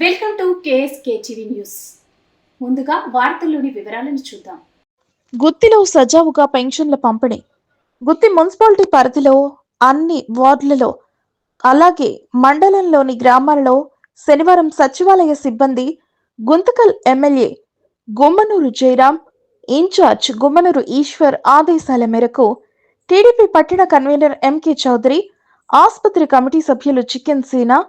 Welcome to KSK TV news. ముందుగా వార్తల్లోని వివరాలను చూద్దాం. గుత్తిలో సజావుగా పెన్షన్ల పంపిణీ. గుత్తి మున్సిపాలిటీ పరిధిలో అన్ని వార్డులలో అలాగే మండలంలోని గ్రామాలలో శనివారం సచివాలయ సిబ్బంది గుంతకల్ ఎమ్మెల్యే గుమ్మనూరు జయరాం ఇన్ఛార్జ్ గుమ్మనూరు ఈశ్వర్ ఆదేశాల మేరకు టీడీపీ పట్టణ కన్వీనర్ ఎంకే చౌదరి ఆసుపత్రి కమిటీ సభ్యులు చికెన్ సీనా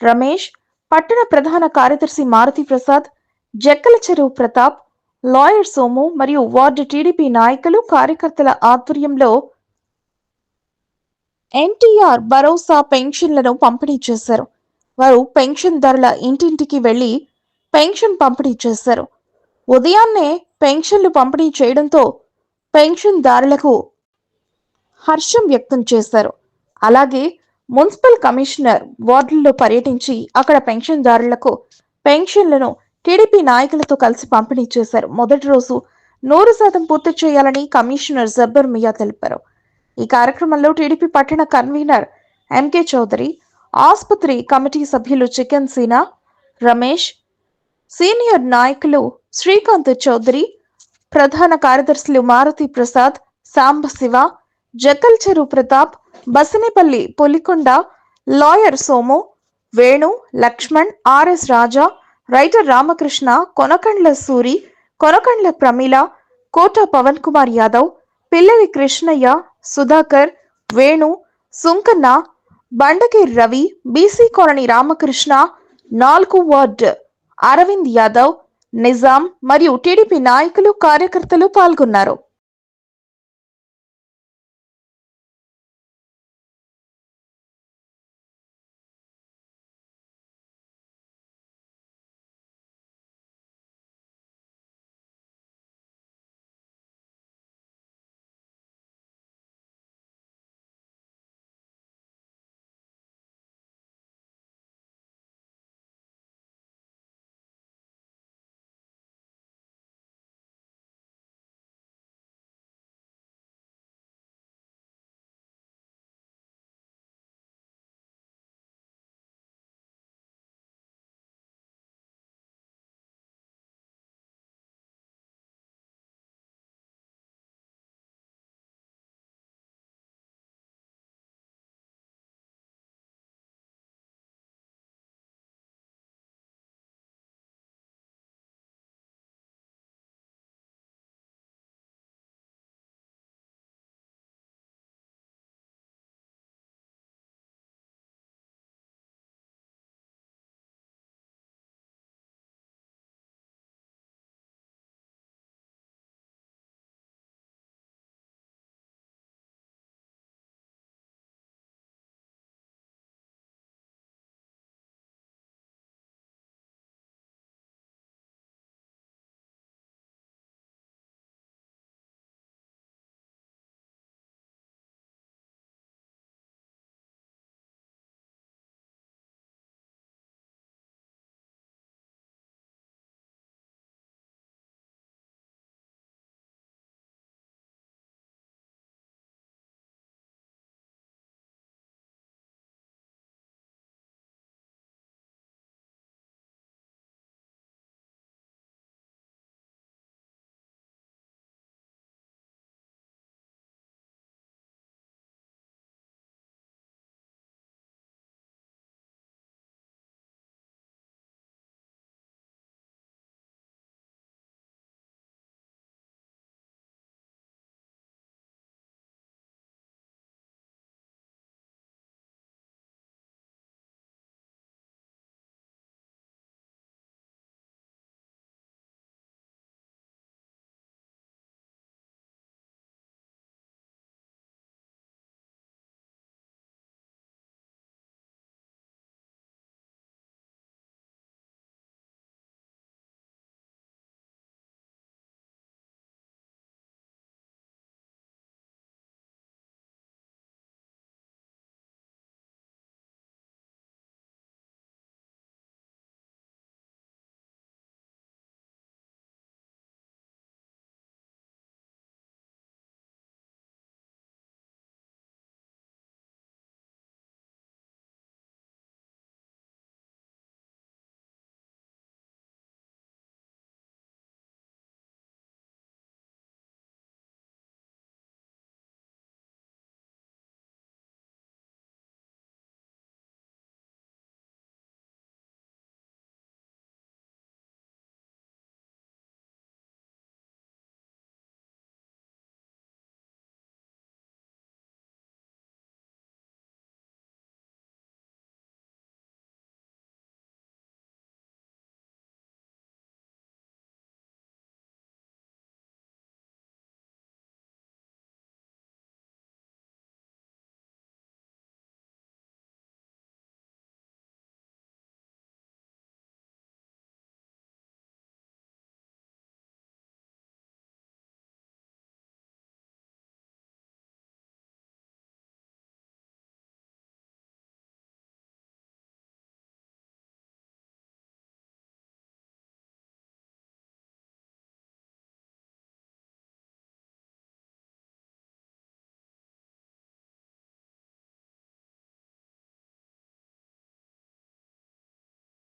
రమేష్ పట్టణ ప్రధాన కార్యదర్శి మారుతి ప్రసాద్ జక్కల చెరువు ప్రతాప్ లాయర్ సోము మరియు వార్డు టీడీపీ నాయకులు కార్యకర్తల ఆధ్వర్యంలో ఎన్టీఆర్ భరోసా పెన్షన్లను పంపిణీ చేశారు. వారు పెన్షన్దారుల ఇంటింటికి వెళ్ళి పెన్షన్ పంపిణీ చేశారు. ఉదయాన్నే పెన్షన్లు పంపిణీ చేయడంతో పెన్షన్దారులకు హర్షం వ్యక్తం చేశారు. అలాగే మున్సిపల్ కమిషనర్ వార్డుల్లో పర్యటించి అక్కడ పెన్షన్దారులకు పెన్షన్లను టీడీపీ నాయకులతో కలిసి పంపిణీ చేశారు. మొదటి రోజు నూరు శాతం పూర్తి చేయాలని కమిషనర్ జబ్బర్ మియా తెలిపారు. ఈ కార్యక్రమంలో టీడీపీ పట్టణ కన్వీనర్ ఎంకే చౌదరి ఆసుపత్రి కమిటీ సభ్యులు చికెన్ సీనా రమేష్ సీనియర్ నాయకులు శ్రీకాంత్ చౌదరి ప్రధాన కార్యదర్శులు Maruti Prasad Sambasiva Jakkal Cheru Pratap Basinepalli Pulikonda lawyer Somu Venu Lakshman RS Raja writer Ramakrishna Konakandla Suri Konakandla Pramila Kota Pawan Kumar Yadav Pillavi Krishnaiah Sudhakar Venu Sunkanna బండకి Ravi BC colony Ramakrishna నాలుగు ward Arvind Yadav Nizam మరియు TDP నాయకులు కార్యకర్తలు పాల్గొన్నారు.